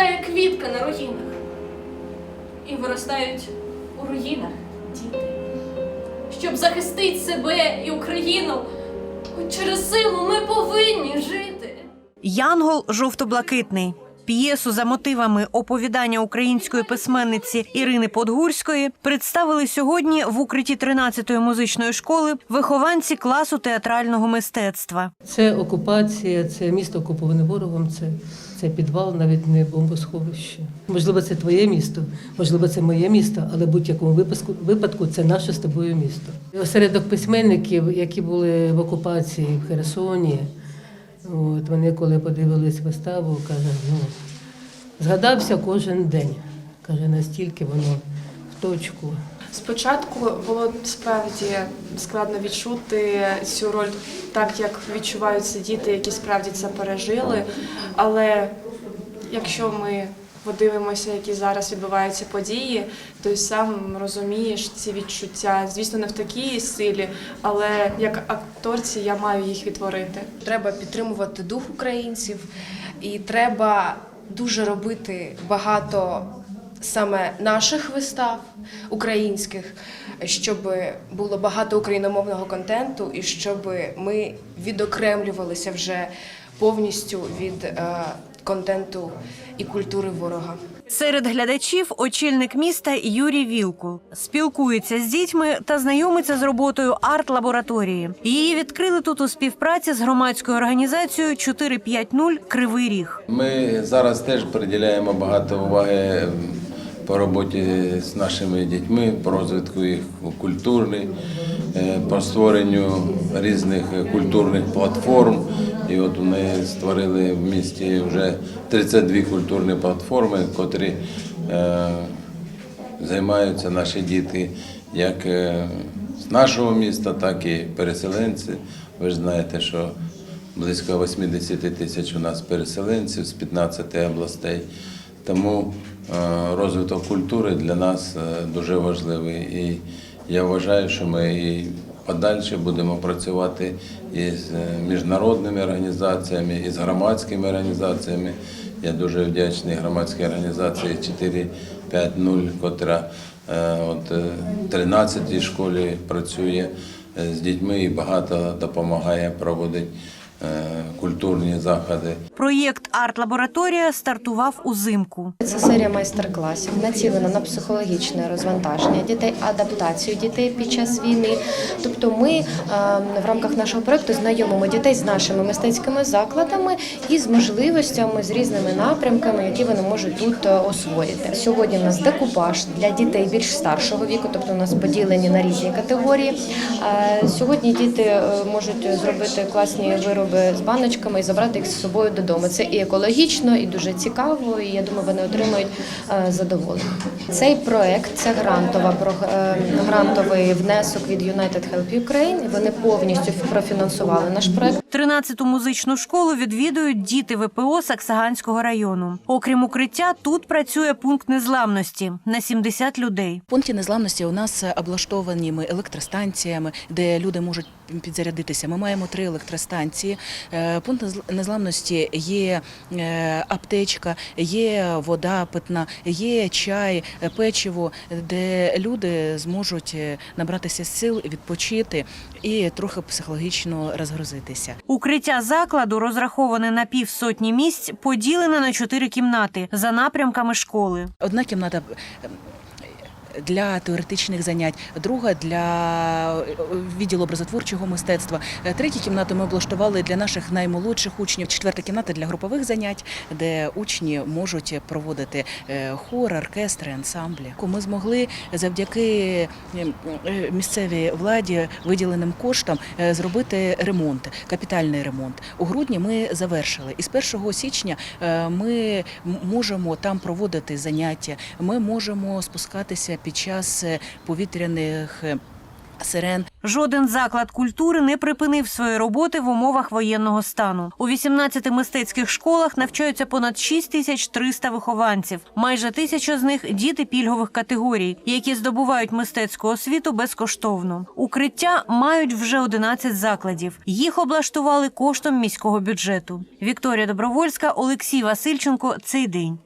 проростає квітка на руїнах. І виростають у руїнах діти. Щоб захистити себе і Україну, хоч через силу ми повинні жити. Янгол жовто-блакитний. П'єсу за мотивами оповідання української письменниці Ірини Подгурської представили сьогодні в укритті 13-ї музичної школи вихованці класу театрального мистецтва. Це окупація, це місто окуповане ворогом, це, це підвал, навіть не бомбосховище. Можливо, це твоє місто, можливо, це моє місто, але в будь-якому випадку, випадку це наше з тобою місто. Осередок письменників, які були в окупації в Херсоні, от, вони коли подивились виставу, каже, ну, згадався кожен день. Каже, настільки воно в точку. Спочатку було справді складно відчути цю роль так, як відчуваються діти, які справді це пережили. Але якщо ми подивимося, які зараз відбуваються події, то й сам розумієш ці відчуття. Звісно, не в такій силі, але як акторці я маю їх відтворити. Треба підтримувати дух українців, і треба дуже робити багато саме наших вистав українських, щоб було багато україномовного контенту, і щоб ми відокремлювалися вже повністю від е, контенту і культури ворога. Серед глядачів очільник міста Юрій Вілкул спілкується з дітьми та знайомиться з роботою арт-лабораторії. Її відкрили тут у співпраці з громадською організацією 450 Кривий Ріг. Ми зараз теж приділяємо багато уваги по роботі з нашими дітьми, по розвитку їх культурний, е, по створенню різних культурних платформ. І от вони створили в місті вже 32 культурні платформи, котрі е, займаються наші діти як е, з нашого міста, так і переселенці. Ви ж знаєте, що близько 80 тисяч у нас переселенців з 15 областей. Тому розвиток культури для нас е, дуже важливий. І я вважаю, що ми і подальше будемо працювати і з е, міжнародними організаціями, і з громадськими організаціями. Я дуже вдячний громадській організації 450, котра е, от, е, в 13-й школі працює е, з дітьми і багато допомагає проводити е, культурні заходи. Проєкт Арт-лабораторія стартував узимку. Це серія майстер-класів, націлена на психологічне розвантаження дітей, адаптацію дітей під час війни. Тобто, ми е, в рамках нашого проекту знайомимо дітей з нашими мистецькими закладами і з можливостями, з різними напрямками, які вони можуть тут е, освоїти. Сьогодні у нас декупаж для дітей більш старшого віку, тобто у нас поділені на різні категорії. Е, Сьогодні діти е, можуть зробити класні вироби з баночками і забрати їх з собою додому. Це і екологічно, і дуже цікаво. І я думаю, вони отримають е, задоволення. Цей проект це грантова е, грантовий внесок від United Help Ukraine. Вони повністю профінансували наш проект. 13-ту музичну школу відвідують діти ВПО Саксаганського району. Окрім укриття, тут працює пункт незламності на 70 людей. В пункті незламності у нас облаштовані ми електростанціями, де люди можуть підзарядитися. Ми маємо три електростанції. Е, Пункт незл- незламності є е, аптечка, є вода питна, є чай, е, печиво, де люди зможуть набратися сил, відпочити і трохи психологічно розгрузитися. Укриття закладу, розраховане на півсотні місць, поділене на чотири кімнати за напрямками школи. Одна кімната для теоретичних занять, друга для е, відділу образотворчого мистецтва. Е, Третю кімнату ми облаштували для наших наймолодших учнів. Четверта кімната для групових занять, де учні можуть проводити е, хор, оркестри, ансамблі. Ми змогли завдяки ем, місцевій владі виділеним коштам зробити ремонт, капітальний ремонт. У грудні ми завершили. І з 1 січня ми можемо там проводити заняття. Ми можемо спускатися під час е, повітряних е, сирен. Жоден заклад культури не припинив свої роботи в умовах воєнного стану. У 18 мистецьких школах навчаються понад 6300 вихованців. Майже тисяча з них діти пільгових категорій, які здобувають мистецьку освіту безкоштовно. Укриття мають вже 11 закладів. Їх облаштували коштом міського бюджету. Вікторія Добровольська, Олексій Васильченко. Цей день.